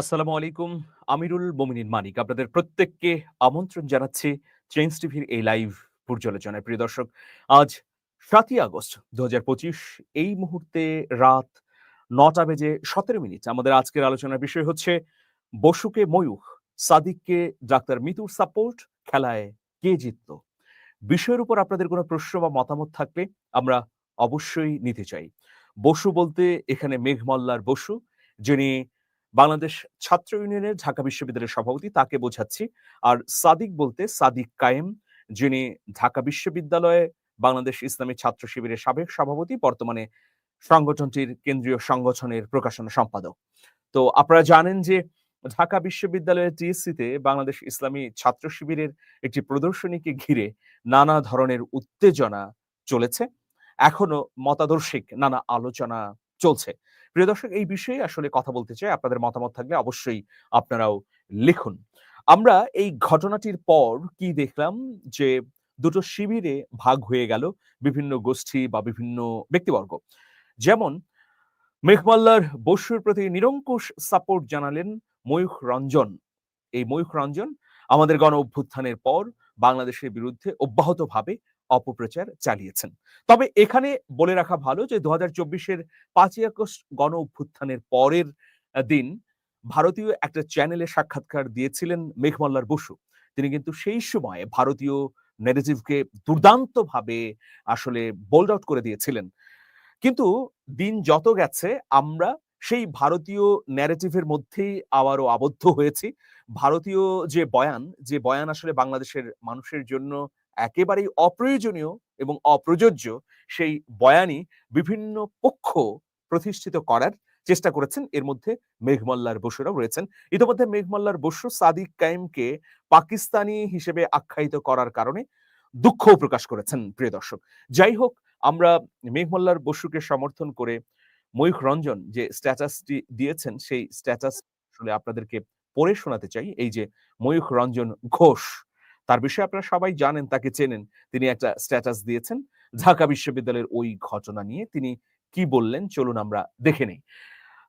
আসসালামু আলাইকুম। আমিরুল মোমিনিন মানিক আপনাদের প্রত্যেককে আমন্ত্রণ জানাচ্ছি চেঞ্জ টিভির এই লাইভ পর্যালোচনায়। প্রিয় দর্শক, আজ সাতই আগস্ট ২০২৫ এই মুহূর্তে রাত নটা বেজে ১৭ মিনিট। আমাদের আজকের আলোচনার বিষয় হচ্ছে বসুকে ময়ূখ, সাদিককে ডাক্তার মিতুর সাপোর্ট, খেলায় কে জিতল? বিষয়ের উপর আপনাদের কোনো প্রশ্ন বা মতামত থাকলে আমরা অবশ্যই নিতে চাই। বসু বলতে এখানে মেঘমল্লার বসু, যিনি বাংলাদেশ ছাত্র ইউনিয়নের ঢাকা বিশ্ববিদ্যালয়ের সভাপতি তাকে বোঝাচ্ছি। আর সাদিক বলতে সাদিক কায়েম, যিনি ঢাকা বিশ্ববিদ্যালয়ে বাংলাদেশ ইসলামী ছাত্র শিবিরের সাবেক সভাপতি, বর্তমানে সংগঠনটির কেন্দ্রীয় সংগঠনের প্রকাশনা সম্পাদক। তো আপনারা জানেন যে ঢাকা বিশ্ববিদ্যালয়ের টিএসসিতে বাংলাদেশ ইসলামী ছাত্র শিবিরের একটি প্রদর্শনীকে ঘিরে নানা ধরনের উত্তেজনা চলেছে। এখনও মতাদর্শিক নানা আলোচনা চলছে। প্রিয় দর্শক, এই বিষয়ে আসলে কথা বলতে চাই। আপনাদের মতামত থাকলে অবশ্যই আপনারাও লিখুন। আমরা এই ঘটনাটির পর কি দেখলাম যে দুটো শিবিরে ভাগ হয়ে গেল বিভিন্ন গোষ্ঠী বা বিভিন্ন ব্যক্তিবর্গ। যেমন মেঘমাল্লার বসুর প্রতি নিরঙ্কুশ সাপোর্ট জানালেন ময়ূখ রঞ্জন। এই ময়ূখ রঞ্জন আমাদের গণ অভ্যুত্থানের পর বাংলাদেশের বিরুদ্ধে অব্যাহতভাবে অপপ্রচার চালিয়েছেন। তবে এখানে বলে রাখা ভালো যে ২০২৪ এর ৫ই আগস্ট গণ অভ্যুত্থানের পরের দিন ভারতীয় একটা চ্যানেলে সাক্ষাৎকার দিয়েছিলেন মেঘমল্লার বসু। তিনি কিন্তু সেই সময়ে ভারতীয় ন্যারেটিভকে দুর্দান্তভাবে আসলে বোল্ড আউট করে দিয়েছিলেন। কিন্তু দিন যত গেছে আমরা সেই ভারতীয় ন্যারেটিভের মধ্যেই আবারও আবদ্ধ হয়েছি। ভারতীয় যে বয়ান, যে বয়ান আসলে বাংলাদেশের মানুষের জন্য একেবারেই অপ্রয়োজনীয় এবং অপ্রযোজ্য, সেই বয়ানই বিভিন্ন পক্ষ প্রতিষ্ঠিত করার চেষ্টা করেছেন। এর মধ্যে মেঘমল্লার বসুরাও রয়েছেন। ইতোমধ্যে মেঘমল্লার বসু সাদিক কায়েমকে পাকিস্তানি হিসেবে আখ্যায়িত করার কারণে দুঃখও প্রকাশ করেছেন প্রিয় দর্শক। যাই হোক আমরা মেঘমল্লার বসুকে সমর্থন করে ময়ূখ রঞ্জন যে স্ট্যাটাসটি দিয়েছেন সেই স্ট্যাটাস আসলে আপনাদেরকে পড়ে শোনাতে চাই। এই যে ময়ূখ রঞ্জন ঘোষ তার বিষয়ে আপনারা সবাই জানেন, তাকে চেনেন। তিনি একটা স্ট্যাটাস দিয়েছেন ঢাকা বিশ্ববিদ্যালয়ের ওই ঘটনা নিয়ে তিনি কি বললেন চলুন আমরা দেখে নেই।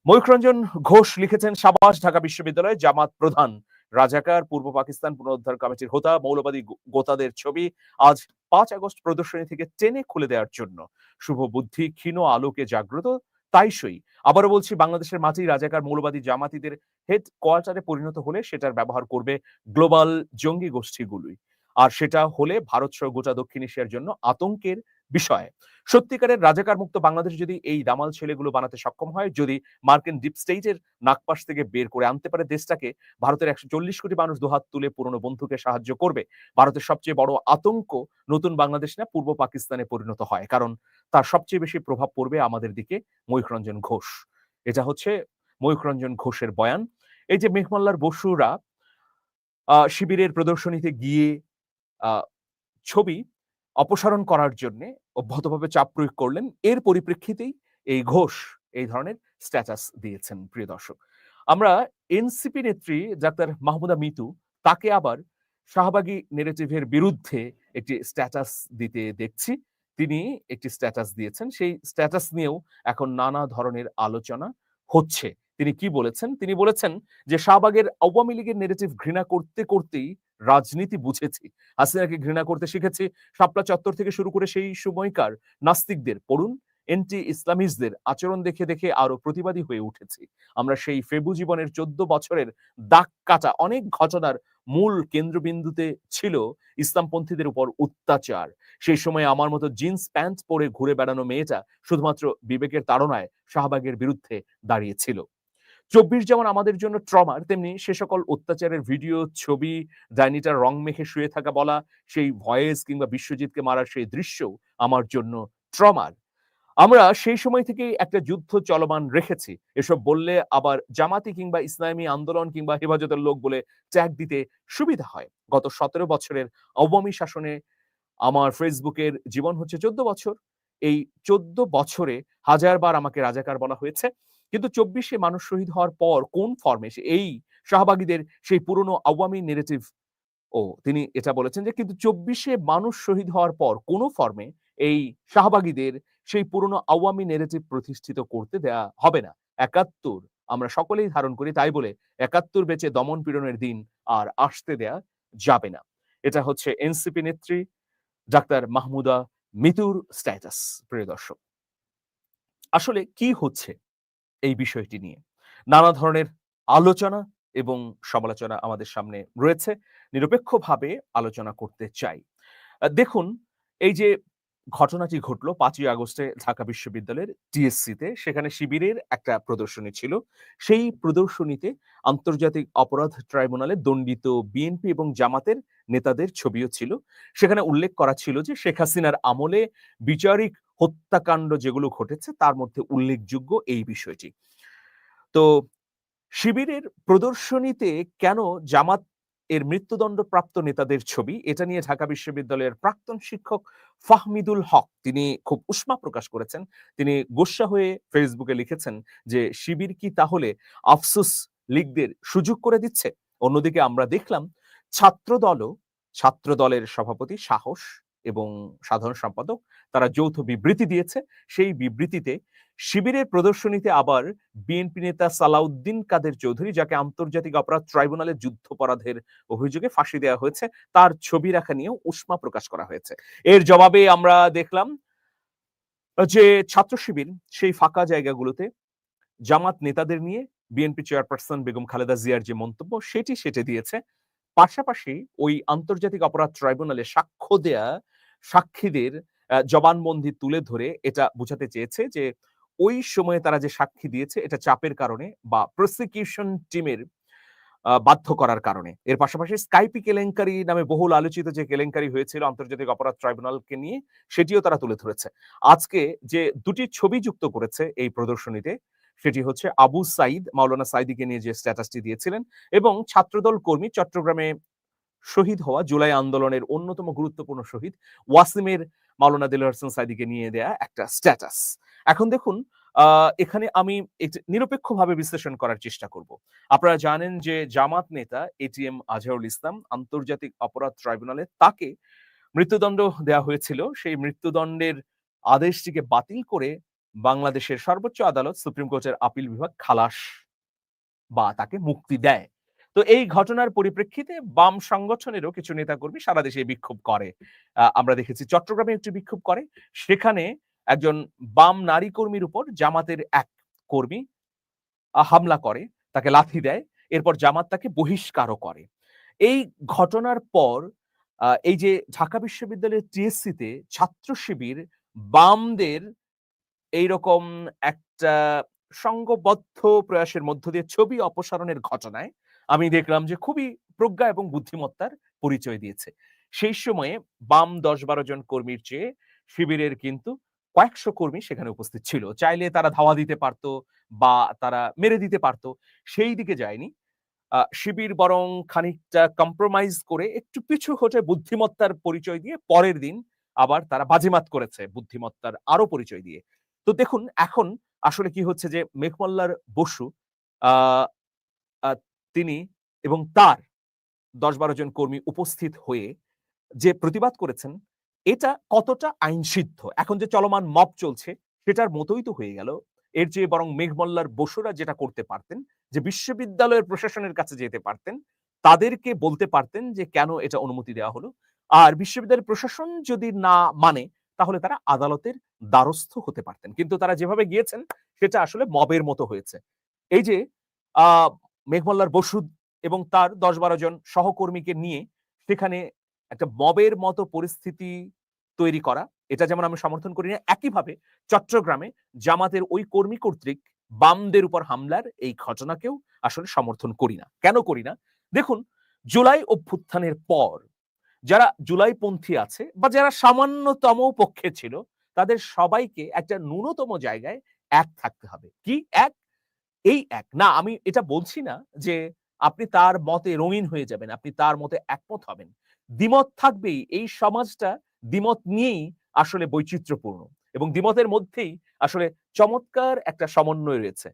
ময়ূখরঞ্জন ঘোষ লিখেছেন, "সাবাস ঢাকা বিশ্ববিদ্যালয় জামাত প্রধান, রাজাকার, পূর্ব পাকিস্তান পুনরুদ্ধার কমিটির হোতা, মৌলবাদী গোতাদের ছবি আজ পাঁচ আগস্ট প্রদর্শনী থেকে টেনে খুলে দেওয়ার জন্য শুভ বুদ্ধি ক্ষীণ আলোকে জাগ্রত তাই সই। আবারও বলছি বাংলাদেশের মাটি রাজাকার মৌলবাদী জামাতিদের হেড কোয়ার্টারে পরিণত হলে সেটার ব্যবহার করবে গ্লোবাল জঙ্গি গোষ্ঠীগুলোই। আর সেটা হলে ভারত সহ গোটা দক্ষিণ এশিয়ার জন্য আতঙ্কের বিষয়। সত্যিকারের রাজাকার মুক্ত বাংলাদেশ যদি এই দামাল ছেলেগুলো বানাতে সক্ষম হয়, যদি মার্কিন ডিপ স্টেটের নাকপাশ থেকে বের করে আনতে পারে দেশটাকে, ভারতের ১৪০ কোটি মানুষ দুহাত তুলে পুরনো বন্ধুকে সাহায্য করবে। ভারতের সবচেয়ে বড় আতঙ্ক নতুন বাংলাদেশ না পূর্ব পাকিস্তানে পরিণত হয়। কারণ তার সবচেয়ে বেশি প্রভাব পড়বে আমাদের দিকে ময়ূখ রঞ্জন ঘোষ। এটা হচ্ছে ময়ূকরঞ্জন ঘোষের বয়ান। এই যে মেঘমাল্লার বসুরা শিবিরের প্রদর্শনীতে গিয়ে ছবি অপসারণ করার জন্যে অব্যাহতভাবে চাপ প্রয়োগ করলেন। এর পরিপ্রেক্ষিতেই এই ঘোষ এই ধরনের স্ট্যাটাস দিয়েছেন, প্রিয় দর্শক। আমরা এনসিপি নেত্রী ডাক্তার মাহমুদা মিতু, তাকে আবার শাহবাগী ন্যারেটিভের বিরুদ্ধে একটি স্ট্যাটাস দিতে দেখছি। তিনি একটি স্ট্যাটাস দিয়েছেন। সেই স্ট্যাটাস নিয়েও এখন নানা ধরনের আলোচনা হচ্ছে। তিনি কি বলেছেন? তিনি বলেছেন যে, "শাহবাগের আওয়ামী লীগের ন্যারেটিভ ঘৃণা করতে, করতেই রাজনীতি বুঝেছি। হাসিনাকে ঘৃণা করতে শিখেছি। শাপলা চত্বর থেকে শুরু করে সেই সময়কার নাস্তিকদের পড়ুন এন্টি ইসলামিস্টদের আচরণ দেখে, দেখে আরও প্রতিবাদী হয়ে উঠেছি। আমরা সেই ফেবু জীবনের ১৪ বছরের দাগ কাটা অনেক ঘটনার মূল কেন্দ্রবিন্দুতে ছিল ইসলামপন্থীদের উপর অত্যাচার। সেই সময় আমার মতো জিন্স প্যান্ট পরে ঘুরে বেড়ানো মেয়েটা শুধুমাত্র বিবেকের তাড়নায় শাহবাগের বিরুদ্ধে দাঁড়িয়েছিল। ২৪ যেমন আমাদের জন্য ট্রমার, তেমনি সে সকল অত্যাচারের ভিডিও, ছবি, ডাইনিটার রং মেখে শুয়ে থাকা বলা, সেই ভয়েস কিংবা বিশ্বজিৎকে মারার সেই দৃশ্য আমার জন্য ট্রমার। আমরা সেই সময় থেকেই একটা যুদ্ধ চলমান রেখেছি। এসব বললে আবার জামাতি কিংবা ইসলামী আন্দোলন কিংবা হেফাজতের লোক বলে ট্যাগ দিতে সুবিধা হয়। গত ১৭ বছরের আওয়ামী শাসনে আমার ফেসবুকের জীবন হচ্ছে ১৪ বছর। এই ১৪ বছরে হাজারবার আমাকে রাজাকার বলা হয়েছে। কিন্তু চব্বিশে মানুষ শহীদ হওয়ার পর কোন ফর্মে এই শাহবাগীদের সেই পুরনো আওয়ামী নেগেটিভ ও তিনি এটা বলেছেন যে, "কিন্তু চব্বিশে মানুষ শহীদ হওয়ার পর কোন ফর্মে এই শাহবাগীদের সেই পুরনো আওয়ামী ন্যারেটিভ প্রতিষ্ঠিত করতে দেয়া হবে না। ৭১, আমরা সকলেই ধারণ করি তাই বলে একাত্তর বেঁচে দমন পীড়নের দিন আর আসতে দেয়া যাবে না। এটা হচ্ছে এনসিপি নেত্রী ডাক্তার মাহমুদা মিতুর স্ট্যাটাস প্রিয় দর্শক। আসলে কি হচ্ছে এই বিষয়টি নিয়ে? নানা ধরনের আলোচনা এবং সমালোচনা আমাদের সামনে রয়েছে। নিরপেক্ষভাবে আলোচনা করতে চাই। দেখুন এই যে ঘটনাটি ঘটলো পাঁচই আগস্টে ঢাকা বিশ্ববিদ্যালয়ের টিএসসিতে। সেখানে শিবিরের একটা প্রদর্শনী ছিল। সেই প্রদর্শনীতে আন্তর্জাতিক অপরাধ ট্রাইব্যুনালে দণ্ডিত বিএনপি এবং জামাতের নেতাদের ছবিও ছিল। সেখানে উল্লেখ করা ছিল যে, শেখ হাসিনার আমলে বিচারিক হত্যাকাণ্ড যেগুলো ঘটেছে, তার মধ্যে উল্লেখযোগ্য এই বিষয়টি। তো, শিবিরের প্রদর্শনীতে কেন জামাত এর মৃত্যুদণ্ড প্রাপ্ত নেতাদের ছবি, এটা নিয়ে ঢাকা বিশ্ববিদ্যালয়ের প্রাক্তন শিক্ষক ফাহমিদুল হক, তিনি খুব উষ্মা প্রকাশ করেছেন। তিনি গোস্বা হয়ে ফেসবুকে লিখেছেন যে, শিবির কি তাহলে আফসুস লিগদের সুযোগ করে দিচ্ছে? অন্যদিকে আমরা দেখলাম ছাত্র দলও ছাত্র দলের সভাপতি সাহস এবং সাধারণ সম্পাদক, তারা যৌথ বিবৃতি দিয়েছে। সেই বিবৃতিতে শিবিরের প্রদর্শনীতে আবার বিএনপি নেতা সালাউদ্দিন কাদের চৌধুরী, যাকে আন্তর্জাতিক অপরাধ ট্রাইব্যুনালে যুদ্ধপরাধের অভিযোগে ফাঁসি দেওয়া হয়েছে, তার ছবি রাখা নিয়েও উষ্মা প্রকাশ করা হয়েছে। এর জবাবে আমরা দেখলাম যে ছাত্র শিবির সেই ফাঁকা জায়গাগুলোতে জামাত নেতাদের নিয়ে বিএনপি চেয়ারপারসন বেগম খালেদা জিয়ার যে মন্তব্য, সেটি সেটে দিয়েছে। পাশাপাশি ওই আন্তর্জাতিক অপরাধ ট্রাইব্যুনালে সাক্ষ্য দেয়া, সাক্ষীদের জবানবন্দি তুলে ধরে এটা বোঝাতে চেয়েছে যে ওই সময়ে তারা যে সাক্ষী দিয়েছে এটা চাপের কারণে বা প্রসিকিউশন টিমের বাধ্য করার কারণে। এর পাশাপাশি স্কাইপি কেলেঙ্কারি নামে বহুল আলোচিত যে কেলেঙ্কারি হয়েছিল আন্তর্জাতিক অপরাধ ট্রাইব্যুনালকে নিয়ে, সেটিও তারা তুলে ধরেছে। আজকে যে দুটি ছবি যুক্ত করেছে এই প্রদর্শনীতে সেটি হচ্ছে আবু সাইদ মাওলানা সাইদিকে নিয়ে যে স্ট্যাটাসটি দিয়েছিলেন এবং ছাত্রদল কর্মী চট্টগ্রামে শহীদ হওয়া জুলাই আন্দোলনের অন্যতম গুরুত্বপূর্ণ শহীদ ওয়াসিমের মাওলানা দিলওয়ার হোসেন সাইদিকে নিয়ে দেয়া একটা স্ট্যাটাস এখন দেখুন এখানে আমি নিরপেক্ষভাবে বিশ্লেষণ করার চেষ্টা করব। আপনারা জানেন যে জামাত নেতা এটিএম আজহারুল ইসলাম আন্তর্জাতিক অপরাধ ট্রাইব্যুনালে তাকে মৃত্যুদণ্ড দেওয়া হয়েছিল। সেই মৃত্যুদণ্ডের আদেশটিকে বাতিল করে বাংলাদেশের সর্বোচ্চ আদালত সুপ্রিম কোর্টের আপিল বিভাগ খালাস বা তাকে মুক্তি দেয়। তো এই ঘটনার পরিপ্রেক্ষিতে বাম সংগঠনেরও কিছু নেতাকর্মী সারা দেশে বিক্ষোভ করে। আমরা দেখেছি চট্টগ্রামে একটি বিক্ষোভ করে। সেখানে একজন বাম নারী কর্মীর উপর জামাতের এক কর্মী হামলা করে, তাকে লাথি দেয়। এরপর জামাত তাকে বহিষ্কারও করে। এই ঘটনার পর এই যে ঢাকা বিশ্ববিদ্যালয়ের টিএসসিতে ছাত্র শিবির বামদের এইরকম একটা সংঘবদ্ধ প্রয়াসের মধ্য দিয়ে ছবি অপসারণের ঘটনায় আমি দেখলাম যে খুবই প্রজ্ঞা এবং বুদ্ধিমত্তার পরিচয় দিয়েছে। সেই সময়ে বাম দশ বারো জন কর্মীর চেয়ে শিবিরের কিন্তু কয়েকশো কর্মী সেখানে উপস্থিত ছিল। চাইলে তারা ধাওয়া দিতে পারতো বা তারা মেরে দিতে পারতো। সেই দিকে যায়নি। শিবির বরং খানিকটা কম্প্রোমাইজ করে একটু পিছু হটে বুদ্ধিমত্তার পরিচয় দিয়ে পরের দিন আবার তারা বাজিমাত করেছে বুদ্ধিমত্তার আরও পরিচয় দিয়ে। তো দেখুন, এখন আসলে কি হচ্ছে যে মেঘমল্লার বসু তিনি এবং তার দশ বারো জন কর্মী উপস্থিত হয়ে যে প্রতিবাদ করেছেন, এটা কতটা আইনসিদ্ধ? এখন যে চলমান মপ চলছে, সেটার মতোই তো হয়ে গেল। এর চেয়ে বরং মেঘমল্লার বসুরা যেটা করতে পারতেন, যে বিশ্ববিদ্যালয়ের প্রশাসনের কাছে যেতে পারতেন, তাদেরকে বলতে পারতেন যে কেন এটা অনুমতি দেওয়া হলো। আর বিশ্ববিদ্যালয়ের প্রশাসন যদি না মানে তাহলে তারা আদালতের দ্বারস্থ হতে পারতেন। কিন্তু তারা যেভাবে গিয়েছেন, সেটা আসলে মবের মতো হয়েছে। এই যে মেঘমল্লার বসু এবং তার দশ বারো জন সহকর্মীকে নিয়ে সেখানে একটা মবের মতো পরিস্থিতি তৈরি করা, এটা যেমন আমি সমর্থন করি না, একইভাবে চট্টগ্রামে জামাতের ওই কর্মী কর্তৃক বামদের উপর হামলার এই ঘটনাকেও আসলে সমর্থন করি না। কেন করি না? দেখুন, জুলাই অভ্যুত্থানের পর যারা জুলাইপন্থী আছে বা যারা সামান্যতম পক্ষে ছিল, তাদের সবাইকে একটা ন্যূনতম জায়গায় এক থাকতে হবে। কি এক? এই এক। না, আমি এটা বলছি না যে আপনি তার মতে রঙিন হয়ে যাবেন, আপনি তার মতে একমত হবেন। দ্বিমত থাকবেই। এই সমাজটা দ্বিমত নিয়েই আসলে বৈচিত্র্যপূর্ণ এবং দ্বিমতের মধ্যেই আসলে চমৎকার একটা সমন্বয় রয়েছে।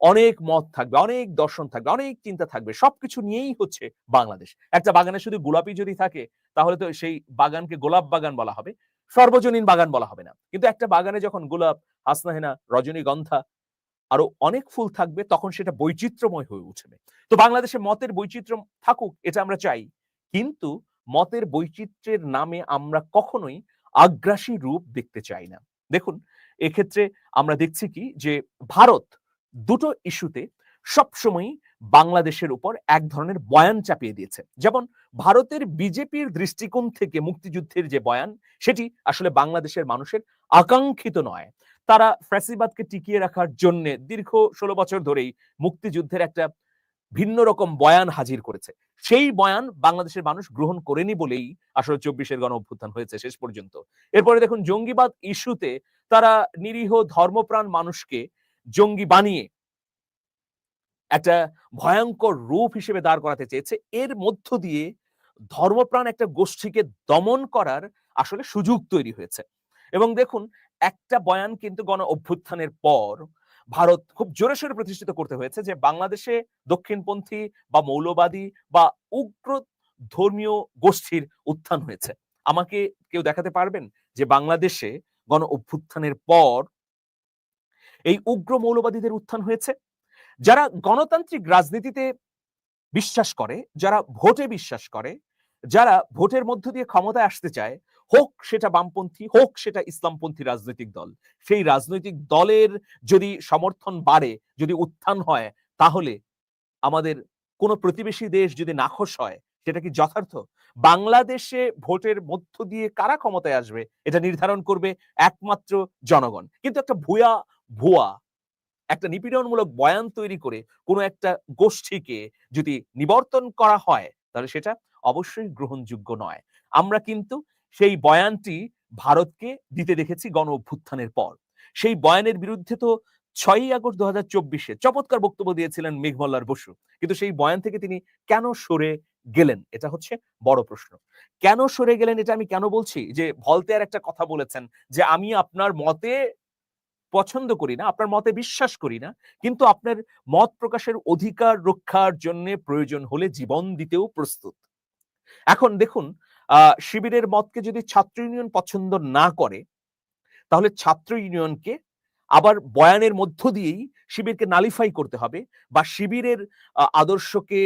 অনেক মত থাকবে, অনেক দর্শন থাকবে, অনেক চিন্তা থাকবে, সবকিছু নিয়েই হচ্ছে বাংলাদেশ। একটা বাগানে শুধু গোলাপি যদি থাকে, তাহলে তো সেই বাগানকে গোলাপ বাগান বলা হবে, সর্বজনীন বাগান বলা হবে না। কিন্তু একটা বাগানে যখন গোলাপ, হাসনাহেনা, রজনীগন্ধা আরও অনেক ফুল থাকবে, তখন সেটা বৈচিত্র্যময় হয়ে উঠবে। তো বাংলাদেশে মতের বৈচিত্র্য থাকুক, এটা আমরা চাই। কিন্তু মতের বৈচিত্র্যের নামে আমরা কখনোই আগ্রাসী রূপ দেখতে চাই না। দেখুন, এক্ষেত্রে আমরা দেখছি কি যে ভারত দুটো ইস্যুতে সবসময়ই বাংলাদেশের উপর এক ধরনের বয়ান চাপিয়ে দিয়েছে। যেমন, ভারতের বিজেপির দৃষ্টিকোণ থেকে মুক্তিযুদ্ধের যে বয়ান, সেটি আসলে বাংলাদেশের মানুষের আকাঙ্ক্ষিত নয়। তারা ফ্যাসিবাদকে টিকিয়ে রাখার জন্য দীর্ঘ ষোলো বছর ধরেই মুক্তিযুদ্ধের একটা ভিন্ন রকম বয়ান হাজির করেছে। সেই বয়ান বাংলাদেশের মানুষ গ্রহণ করেনি বলেই আসলে চব্বিশের গণ অভ্যুত্থান হয়েছে শেষ পর্যন্ত। এরপরে দেখুন, জঙ্গিবাদ ইস্যুতে তারা নিরীহ ধর্মপ্রাণ মানুষকে জঙ্গি বানিয়ে একটা ভয়ঙ্কর রূপ হিসেবে দাঁড় করাতে চেয়েছে। এর মধ্য দিয়ে ধর্মপ্রাণ একটা গোষ্ঠীকে দমন করার আসলে সুযোগ তৈরি হয়েছে। এবং দেখুন, একটা বয়ান কিন্তু গণ অভ্যুত্থানের পর ভারত খুব জোরে সোরে প্রতিষ্ঠিত করতে হয়েছে যে বাংলাদেশে দক্ষিণপন্থী বা মৌলবাদী বা উগ্র ধর্মীয় গোষ্ঠীর উত্থান হয়েছে। আমাকে কেউ দেখাতে পারবেন যে বাংলাদেশে গণ অভ্যুত্থানের পর এই উগ্র মৌলবাদীদের উত্থান হয়েছে। যারা গণতান্ত্রিক রাজনীতিতে বিশ্বাস করে, যারা ভোটে বিশ্বাস করে, যারা ভোটের মধ্য দিয়ে ক্ষমতায় আসতে চায়, হোক সেটা বামপন্থী, হোক সেটা ইসলামপন্থী রাজনৈতিক দল, সেই রাজনৈতিক দলের যদি সমর্থন বাড়ে, যদি উত্থান হয়, তাহলে আমাদের কোন প্রতিবেশী দেশ যদি নাখোশ হয়, সেটা কি যথার্থ? বাংলাদেশে ভোটের মধ্য দিয়ে কারা ক্ষমতায় আসবে, এটা নির্ধারণ করবে একমাত্র জনগণ। কিন্তু একটা ভুয়া ভুয়া। একটা নিপীড়নমূলক বয়ান তৈরি করে কোনো একটা গোষ্ঠীকে যদি নিবর্তন করা হয়, তাহলে সেটা অবশ্যই গ্রহণযোগ্য নয়। আমরা কিন্তু সেই বয়ানটি ভারতকে দিতে দেখেছি গণ অভ্যুত্থানের পর। সেই বয়ানের বিরুদ্ধে তো ছয়ই আগস্ট দু হাজার চব্বিশে চমৎকার বক্তব্য দিয়েছিলেন মেঘমল্লার বসু। কিন্তু সেই বয়ান থেকে তিনি কেন সরে গেলেন? এটা হচ্ছে বড় প্রশ্ন। কেন সরে গেলেন এটা আমি কেন বলছি? যে ভলতেয়ার একটা কথা বলেছেন যে, আমি আপনার মতে পছন্দ করি না, আপনার মতে বিশ্বাস করি না, কিন্তু আপনার মত প্রকাশের অধিকার রক্ষার জন্য প্রয়োজন হলে জীবন দিতেও প্রস্তুত। এখন দেখুন শিবিরের মতকে যদি ছাত্র ইউনিয়ন পছন্দ না করে, তাহলে ছাত্র ইউনিয়নকে আবার বয়ানের মধ্য দিয়েই শিবিরকে নালিফাই করতে হবে বা শিবিরের আদর্শকে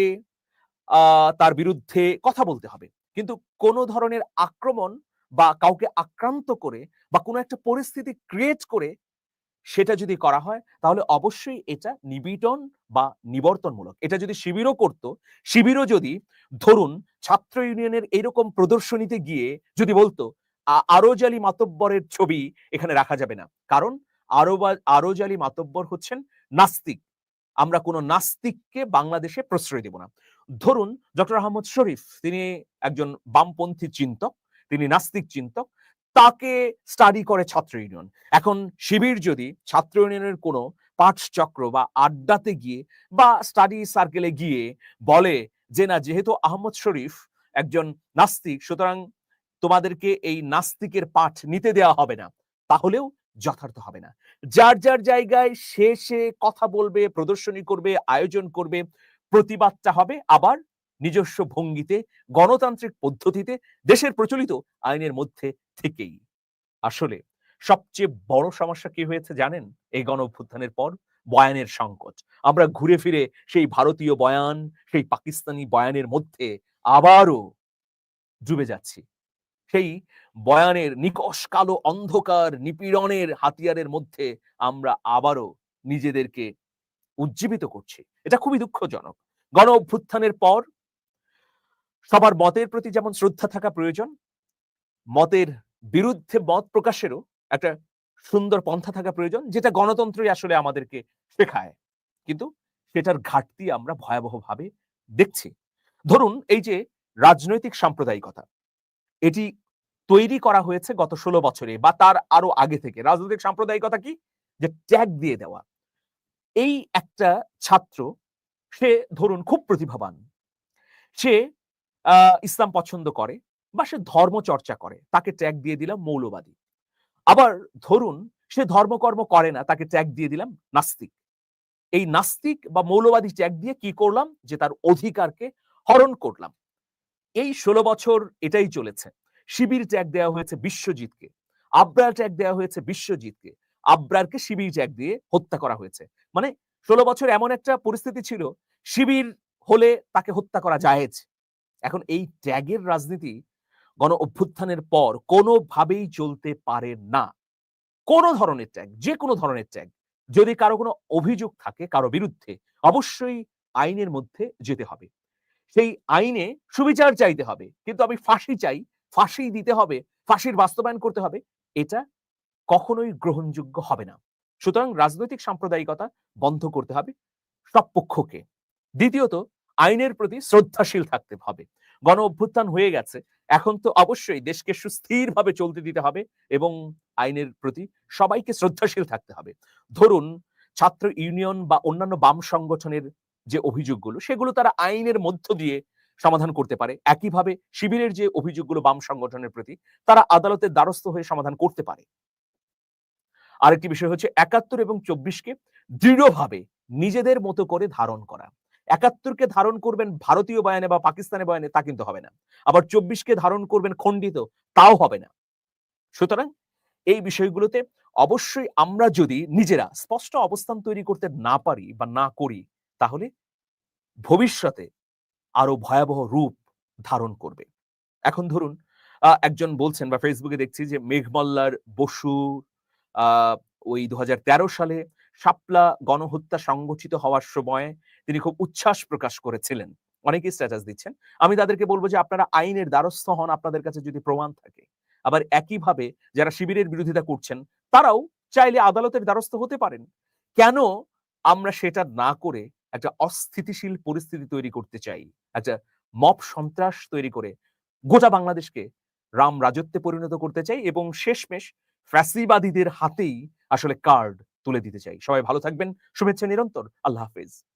তার বিরুদ্ধে কথা বলতে হবে। কিন্তু কোন ধরনের আক্রমণ বা কাউকে আক্রান্ত করে বা কোনো একটা পরিস্থিতি ক্রিয়েট করে সেটা যদি করা হয়, তাহলে অবশ্যই এটা নিবিটন বা নিবর্তনমূলক। এটা যদি শিবিরও করত, শিবিরও যদি ধরুন ছাত্র ইউনিয়নের এরকম প্রদর্শনীতে গিয়ে যদি বলতো আরোজালি মাতব্বরের ছবি এখানে রাখা যাবে না। কারণ আরও আরোজালি মাতব্বর হচ্ছেন নাস্তিক। আমরা কোনো নাস্তিককে বাংলাদেশে প্রশ্রয় দেব না। ধরুন ডক্টর আহমদ শরীফ, তিনি একজন বামপন্থী চিন্তক, তিনি নাস্তিক চিন্তক তাকে স্টাডি করে ছাত্র ইউনিয়ন এখন শিবির যদি ছাত্র ইউনিয়নের কোনো পাঠচক্র বা আড্ডাতে গিয়ে বা স্টাডি সার্কেলে গিয়ে বলে যে, না, যেহেতু আহমদ শরীফ একজন নাস্তিক, সুতরাং তোমাদেরকে এই নাস্তিকের পাঠ নিতে দেওয়া হবে না, তাহলেও যথার্থ হবে না। যার যার জায়গায় সে সে কথা বলবে, প্রদর্শনী করবে, আয়োজন করবে, প্রতিবাদটা হবে আবার নিজস্ব ভঙ্গিতে, গণতান্ত্রিক পদ্ধতিতে দেশের প্রচলিত আইনের মধ্যে থেকেই। আসলে সবচেয়ে বড় সমস্যা কি হয়েছে জানেন? এই গণ অভ্যুত্থানের পর বয়ানের সংকট। আমরা ঘুরে ফিরে সেই ভারতীয় বয়ান, সেই পাকিস্তানি বয়ানের মধ্যে আবারও ডুবে যাচ্ছি। সেই বয়ানের নিকশ কালো অন্ধকার নিপীড়নের হাতিয়ারের মধ্যে আমরা আবারও নিজেদেরকে উজ্জীবিত করছি। এটা খুবই দুঃখজনক। গণ অভ্যুত্থানের পর সবার মতের প্রতি যেমন শ্রদ্ধা থাকা প্রয়োজন, মতের বিরুদ্ধে মত প্রকাশেরও একটা সুন্দর পন্থা থাকা প্রয়োজন, যেটা গণতন্ত্রই আসলে আমাদেরকে শেখায়। কিন্তু সেটার ঘাটতি আমরা ভয়াবহভাবে দেখছি। ধরুন, এই যে রাজনৈতিক সাম্প্রদায়িকতা, এটি তৈরি করা হয়েছে গত ষোলো বছরে বা তার আরও আগে থেকে। রাজনৈতিক সাম্প্রদায়িকতা কি? যে ট্যাগ দিয়ে দেওয়া। এই একটা ছাত্র, সে ধরুন খুব প্রতিভাবান। সে ইসলাম পছন্দ করে বা সে ধর্ম চর্চা করে, তাকে ট্যাগ দিয়ে দিলাম মৌলবাদী। আবার ধরুন, সে ধর্মকর্ম করে না, তাকে ট্যাগ দিয়ে দিলাম নাস্তিক। এই নাস্তিক বা মৌলবাদী ট্যাগ দিয়ে কি করলাম? যে তার অধিকারকে হরণ করলাম। এই ষোলো বছর এটাই চলেছে। শিবির ট্যাগ দেওয়া হয়েছে বিশ্বজিৎকে। আব্রার ট্যাগ দেওয়া হয়েছে বিশ্বজিৎকে। আব্রারকে শিবির ট্যাগ দিয়ে হত্যা করা হয়েছে। মানে ষোলো বছর এমন একটা পরিস্থিতি ছিল, শিবির হলে তাকে হত্যা করা জায়েজ। এখন এই ট্যাগের রাজনীতি গণ অভ্যুত্থানের পর কোনোভাবেই চলতে পারে না। কোন ধরনের ত্যাগ যে কোনো ধরনের ত্যাগ, যদি কারও কোনো অভিযোগ থাকে কারও বিরুদ্ধে, অবশ্যই আইনের মধ্যে যেতে হবে। সেই আইনে সুবিচার চাইতে হবে, কিন্তু আমি ফাঁসি চাই, ফাঁসি দিতে হবে, ফাঁসির বাস্তবায়ন করতে হবে, এটা কখনোই গ্রহণযোগ্য হবে না। সুতরাং রাজনৈতিক সাম্প্রদায়িকতা বন্ধ করতে হবে, সব পক্ষকে। দ্বিতীয়ত, আইনের প্রতি শ্রদ্ধাশীল থাকতে হবে। গণ অভ্যুত্থান হয়ে গেছে। এখন তো অবশ্যই দেশকে সুস্থিরভাবে চলতে দিতে হবে এবং আইনের প্রতি সবাইকে শ্রদ্ধাশীল থাকতে হবে। ধরুন, ছাত্র ইউনিয়ন বা অন্যান্য বাম সংগঠনের যে অভিযোগগুলো, সেগুলো তারা আইনের মধ্য দিয়ে সমাধান করতে পারে। একইভাবে শিবিরের যে অভিযোগগুলো বাম সংগঠনের প্রতি, তারা আদালতের দ্বারস্থ হয়ে সমাধান করতে পারে। আরেকটি বিষয় হচ্ছে একাত্তর এবং চব্বিশকে দৃঢ়ভাবে নিজেদের মতো করে ধারণ করা। একাত্তরকে ধারণ করবেন ভারতীয় বয়ানে বা পাকিস্তানের বয়ানে, তা কিন্তু হবে না। আবার চব্বিশকে ধারণ করবেন খণ্ডিত, তাও হবে না। সুতরাং এই বিষয়গুলোতে অবশ্যই আমরা যদি নিজেরা স্পষ্ট অবস্থান তৈরি করতে না পারি বা না করি, তাহলে ভবিষ্যতে আরও ভয়াবহ রূপ ধারণ করবে। এখন ধরুন একজন বলছেন বা ফেসবুকে দেখছি যে মেঘমল্লার বসু ওই দু হাজার তেরো সালে শাপলা গণহত্যা সংগঠিত হওয়ার সময় তিনি খুব উচ্ছ্বাস প্রকাশ করেছিলেন। অনেকেই স্ট্যাটাস দিচ্ছেন। আমি তাদেরকে বলব যে আপনারা আইনের দ্বারস্থ হন, আপনাদের কাছে যদি প্রমাণ থাকে। আবার একইভাবে যারা শিবিরের বিরোধিতা করছেন, তারাও চাইলে আদালতের দ্বারস্থ হতে পারেন। কেন আমরা সেটা না করে একটা অস্থিতিশীল পরিস্থিতি তৈরি করতে চাই? একটা মব সন্ত্রাস তৈরি করে গোটা বাংলাদেশকে রাম রাজত্বে পরিণত করতে চাই এবং শেষমেশ ফ্যাসিবাদীদের হাতেই আসলে কার্ড তুলে দিতে চাই। সবাই ভালো থাকবেন, শুভেচ্ছা নিরন্তর, আল্লাহ হাফেজ।